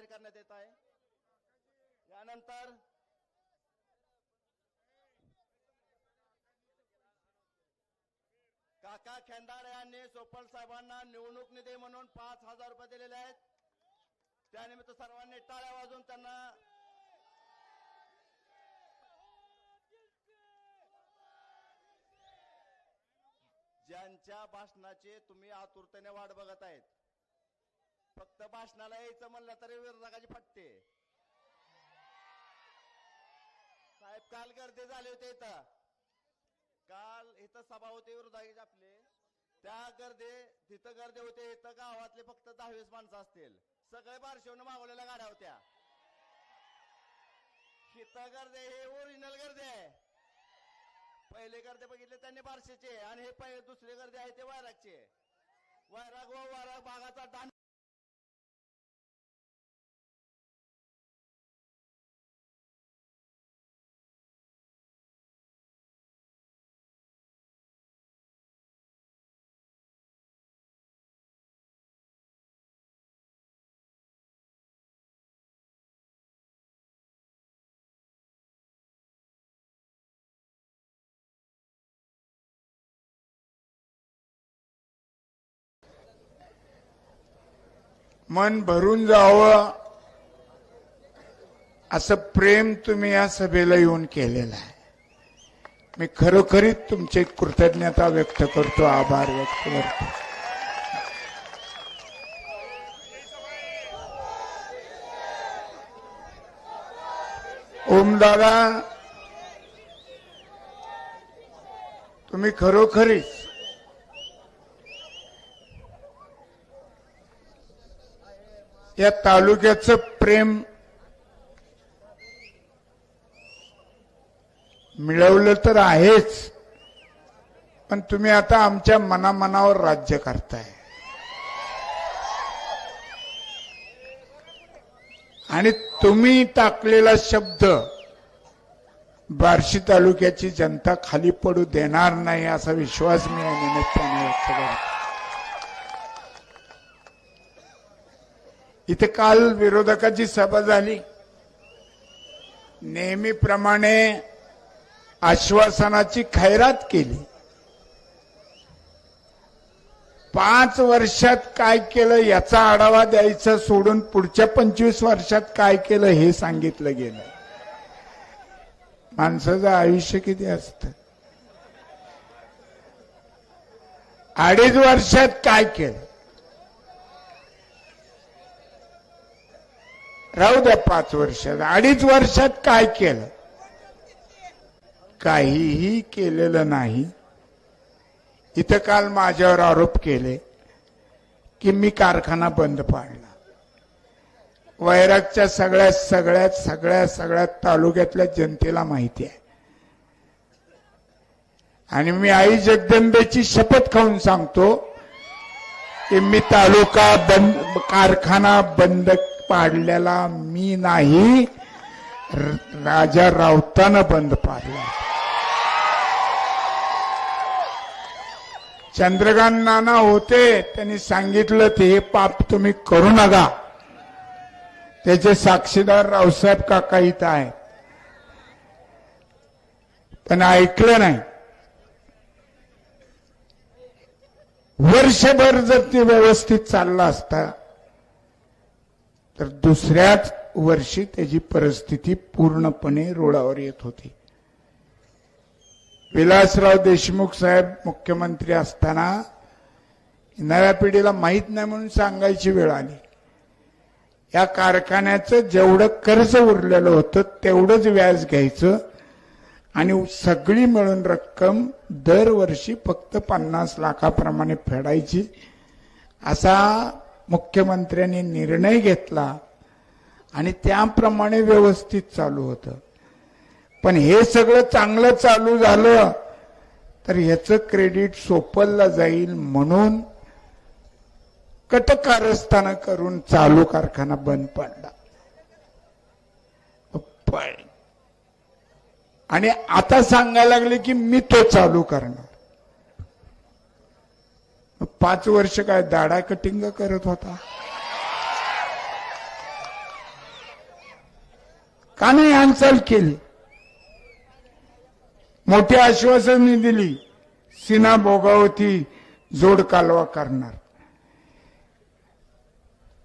जाहीर करण्यात येत आहे. यानंतर काका खेंदाड यांनी सोपल साहेबांना निवडणूक निधी म्हणून पाच हजार रुपये दिलेले आहेत. त्यानिमित्त सर्वांनी टाळ्या वाजून त्यांना ज्यांच्या भाषणाची तुम्ही आतुरतेने वाट बघत आहेत. फक्त भाषणाला यायचं म्हणलं तरी विरोधकाची फटते. साहेब काल गर्दी झाली होती इथं. काल इथं सभा होते विरोधकाची आपले त्या गर्दी तिथं गर्दी होते इथं गावातले फक्त दहावीस माणसं असतील. सगळे बारशिवनं मागवलेल्या गाड्या होत्या. इथं गर्दी हे ओरिजिनल गर्दी आहे. पहिले गर्दे बघितले त्यांनी बारशेचे आणि हे पहिले दुसरे गर्दी आहे ते वैरागचे. वैराग व वैराग भागाचा दान मन भरून जावं. असं प्रेम तुम्ही या सभेला येऊन केलेलं आहे. मी खरोखरीच तुमची कृतज्ञता व्यक्त करतो आभार व्यक्त करतो. ओमदादा तुम्ही खरोखरीच या तालुक्याचं प्रेम मिळवलं तर आहेच पण तुम्ही आता आमच्या मनामनावर राज्य करताय. आणि तुम्ही टाकलेला शब्द बार्शी तालुक्याची जनता खाली पडू देणार नाही असा विश्वास मी या निमित्ताने व्यक्त करतो. इथे काल विरोधकाची सभा झाली. नेहमीप्रमाणे आश्वासनाची खैरात केली. पाच वर्षात काय केलं याचा आढावा द्यायचा सोडून पुढच्या पंचवीस वर्षात काय केलं हे सांगितलं गेलं. माणसाचं आयुष्य किती असत? अडीच वर्षात काय केलं? राहू द्या पाच वर्षात. अडीच वर्षात काय केलं? काहीही केलेलं नाही. इथं काल माझ्यावर आरोप केले की मी कारखाना बंद पाडला. वैरागच्या सगळ्या सगळ्यात सगळ्या सगळ्यात तालुक्यातल्या जनतेला माहिती आहे. आणि मी आई जगदंबेची शपथ खाऊन सांगतो की मी तालुका बंद कारखाना बंद पाडलेला मी नाही. राजा राऊतानं बंद पाडला. चंद्रकांत नाना होते त्यांनी सांगितलं ते हे पाप तुम्ही करू नका. त्याचे साक्षीदार रावसाहेब काका इथं आहेत. त्यांना ऐकलं नाही. वर्षभर जर ते व्यवस्थित चालला असता तर दुसऱ्याच वर्षी त्याची परिस्थिती पूर्णपणे रोडावर येत होती. विलासराव देशमुख साहेब मुख्यमंत्री असताना नव्या पिढीला माहीत नाही म्हणून सांगायची वेळ आली. या कारखान्याचं जेवढं कर्ज उरलेलं होतं तेवढंच व्याज घ्यायचं आणि सगळी मिळून रक्कम दरवर्षी फक्त पन्नास लाखाप्रमाणे फेडायची असा मुख्यमंत्र्यांनी निर्णय घेतला आणि त्याप्रमाणे व्यवस्थित चालू होतं. पण हे सगळं चांगलं चालू झालं तर ह्याचं क्रेडिट सोपलला जाईल म्हणून कटकारस्थानं करून चालू कारखाना बंद पडला. आणि आता सांगायला लागले की मी तो चालू करणार. पाच वर्ष काय दाडा कटिंग करत होता. का नाही हालचाल केली. मोठी आश्वासने दिली सीना भोगावती जोड कालवा करणार.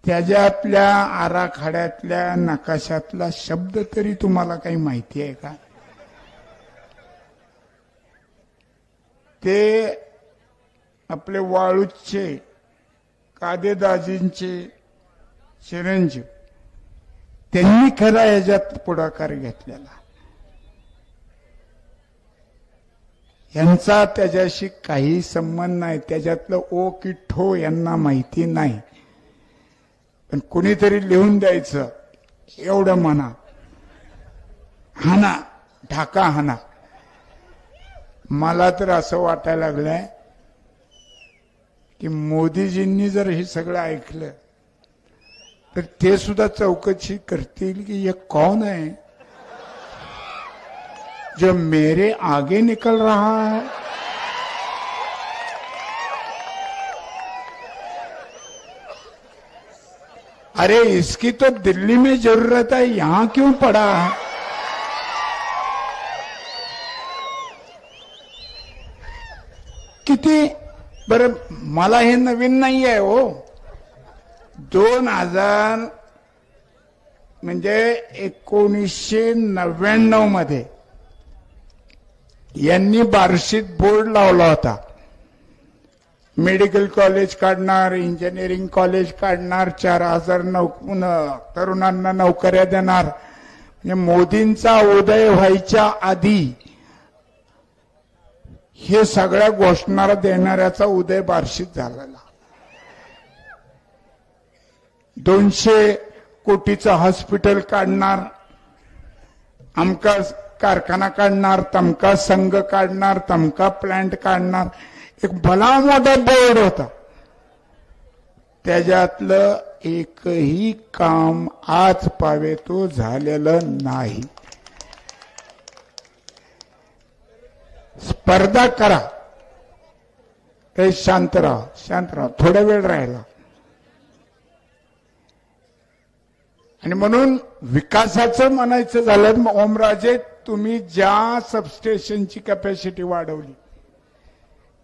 त्याच्या आपल्या आराखड्यातल्या नकाशातला शब्द तरी तुम्हाला काही माहिती आहे का? ते आपले वाळूचे कादेदाजींचे चिरंजीव त्यांनी खरा याच्यात पुढाकार घेतलेला. यांचा त्याच्याशी काही संबंध नाही. त्याच्यातलं ओ की ठो यांना माहिती नाही. पण कुणीतरी लिहून द्यायचं एवढं म्हणा. हाना ढाका हाना. मला तर असं वाटायला लागलंय की मोदीजींनी जर हे सगळं ऐकलं, तर ते सुद्धा चौकशी करतील कौन है जो मेरे आगे निकल रहा है. अरे, इसकी तो दिल्ली में ज़रूरत है, यहाँ क्यों पड़ा है? किती बरं मला हे नवीन नाही आहे हो. दोन हजार म्हणजे एकोणीसशे नव्याण्णवमध्ये यांनी बार्शीत बोर्ड लावला होता. मेडिकल कॉलेज काढणार इंजिनिअरिंग कॉलेज काढणार चार हजार नौ तरुणांना नोकऱ्या देणार. म्हणजे मोदींचा उदय व्हायच्या आधी हे सगळ्या घोषणा देणाऱ्याचा उदय बार्शीत झालेला. दोनशे कोटीचं हॉस्पिटल काढणार आमका कारखाना काढणार तमका संघ काढणार तमका प्लांट काढणार. एक भला मोठा बोर्ड होता. त्याच्यातलं एकही काम आज पावे तो झालेलं नाही. स्पर्धा करा. काही शांत राहा शांत राहा थोडा वेळ राहिला. आणि म्हणून विकासाचं म्हणायचं झालं मग ओमराजे तुम्ही ज्या सबस्टेशनची कॅपॅसिटी वाढवली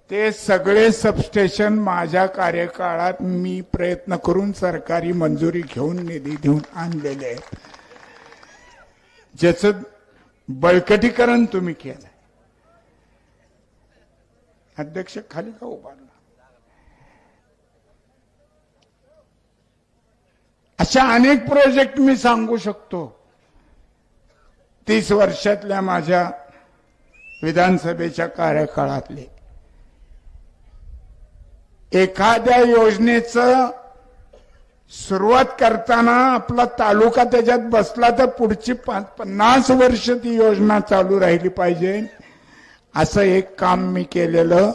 ते सगळे सबस्टेशन माझ्या कार्यकाळात मी प्रयत्न करून सरकारी मंजुरी घेऊन निधी देऊन आणलेले आहेत. ज्याचं बळकटीकरण तुम्ही केलं अध्यक्ष खाली का उभारला? अशा अनेक प्रोजेक्ट मी सांगू शकतो. तीस वर्षातल्या माझ्या विधानसभेच्या कार्यकाळातले. एखाद्या योजनेचं सुरुवात करताना आपला तालुका त्याच्यात बसला तर पुढची पाच पन्नास वर्ष ती योजना चालू राहिली पाहिजे. असं एक काम मी केलेलं.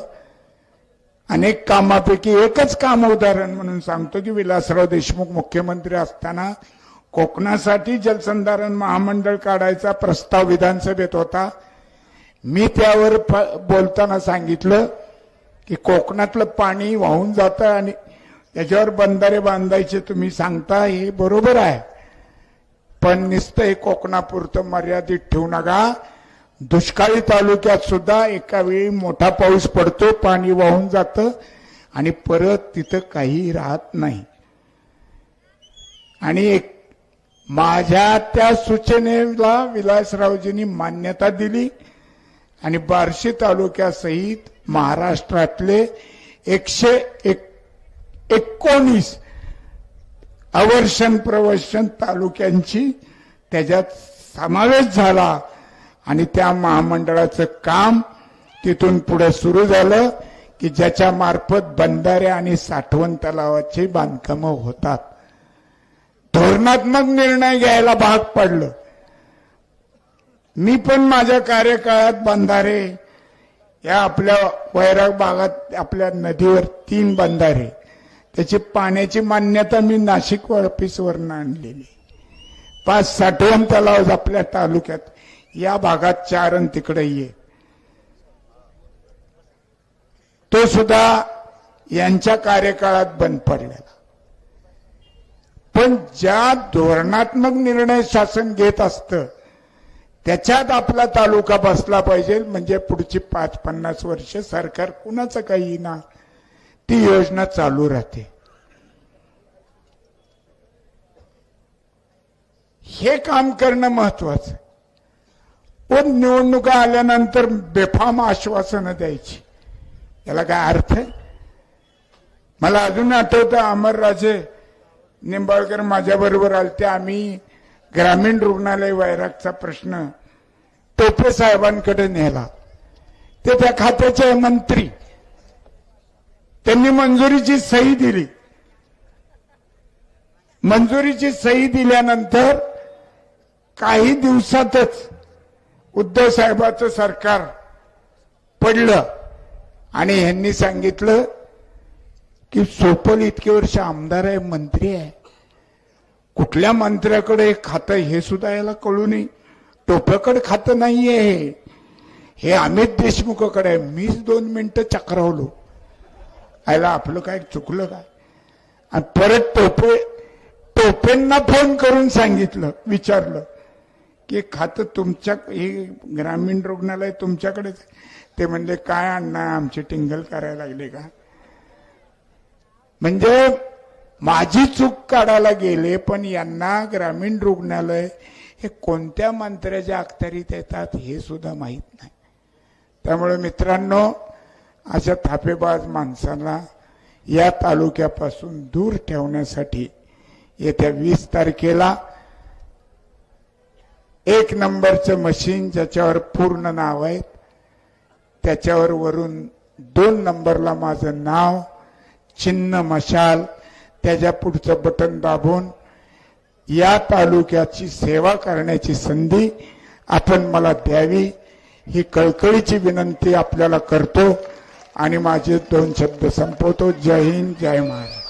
अनेक कामापैकी एकच काम उदाहरण म्हणून सांगतो की विलासराव देशमुख मुख्यमंत्री असताना कोकणासाठी जलसंधारण महामंडळ काढायचा प्रस्ताव विधानसभेत होता. मी त्यावर फ- बोलताना सांगितलं की कोकणातलं पाणी वाहून जातं आणि त्याच्यावर बंधारे बांधायचे तुम्ही सांगता हे बरोबर आहे. पण नुसतं हे कोकणापुरतं मर्यादित ठेवू नका. दुष्काळी तालुक्यात सुद्धा एका वेळी मोठा पाऊस पडतो पाणी वाहून जातं आणि परत तिथं काही राहत नाही. आणि एक माझ्या त्या सूचनेला विलासरावजींनी मान्यता दिली आणि बार्शी तालुक्यासहित महाराष्ट्रातले एकशे एक एकोणीस अवर्षण प्रवर्षण तालुक्यांची त्याच्यात समावेश झाला. आणि त्या महामंडळाचं काम तिथून पुढे सुरू झालं की ज्याच्या मार्फत बंधारे आणि साठवण तलावाची बांधकामं होतात. धोरणात्मक निर्णय घ्यायला भाग पडलं. मी पण माझ्या कार्यकाळात बंधारे या आपल्या वैराग भागात आपल्या नदीवर तीन बंधारे. त्याची पाण्याची मान्यता मी नाशिक ऑफिसवरनं आणलेली. पाच साठवण तलाव आपल्या तालुक्यात. या भागात चार आणि तिकडे ये. तो सुद्धा यांच्या कार्यकाळात बंद पडलेला. पण ज्या धोरणात्मक निर्णय शासन घेत असतं त्याच्यात आपला तालुका बसला पाहिजे म्हणजे पुढची पाच पन्नास वर्ष सरकार कुणाचं काही ना ती योजना चालू राहते. हे काम करणं महत्वाचं पण निवडणुका आल्यानंतर बेफाम आश्वासनं द्यायची. याला काय अर्थ आहे? मला अजून आठवतं अमरराजे निंबाळकर माझ्याबरोबर आले आलते. आम्ही ग्रामीण रुग्णालय वैरागचा प्रश्न टोपे साहेबांकडे नेला. ते त्या खात्याचे मंत्री. त्यांनी मंजुरीची सही दिली. मंजुरीची सही दिल्यानंतर काही दिवसातच उद्धव साहेबाचं सरकार पडलं आणि यांनी सांगितलं की सोपल इतके वर्ष आमदार आहे मंत्री आहे. कुठल्या मंत्र्याकडे खातं हे सुद्धा याला कळू नये. टोप्याकडे खातं नाहीये हे. हे अमित देशमुखाकडे आहे. मीच दोन मिनिटं चक्रावलो. आयला आपलं काय चुकलं काय? आणि परत टोपे टोपेंना फोन करून सांगितलं विचारलं. की खातं तुमच्या हे ग्रामीण रुग्णालय तुमच्याकडेच ते म्हणले काय अण्णा आमचे टिंगल करायला लागले का? म्हणजे माझी चूक काढायला गेले पण यांना ग्रामीण रुग्णालय हे कोणत्या मंत्र्याच्या अखत्यारीत येतात हे सुद्धा माहीत नाही. त्यामुळे मित्रांनो अशा थापेबाज माणसांना या तालुक्यापासून दूर ठेवण्यासाठी येत्या वीस तारखेला एक नंबरचं मशीन ज्याच्यावर पूर्ण नाव आहे त्याच्यावर वरून दोन नंबरला माझं नाव चिन्ह मशाल त्याच्या पुढचं बटन दाबून या तालुक्याची सेवा करण्याची संधी आपण मला द्यावी ही कळकळीची विनंती आपल्याला करतो आणि माझे दोन शब्द संपवतो. जय हिंद जय महाराज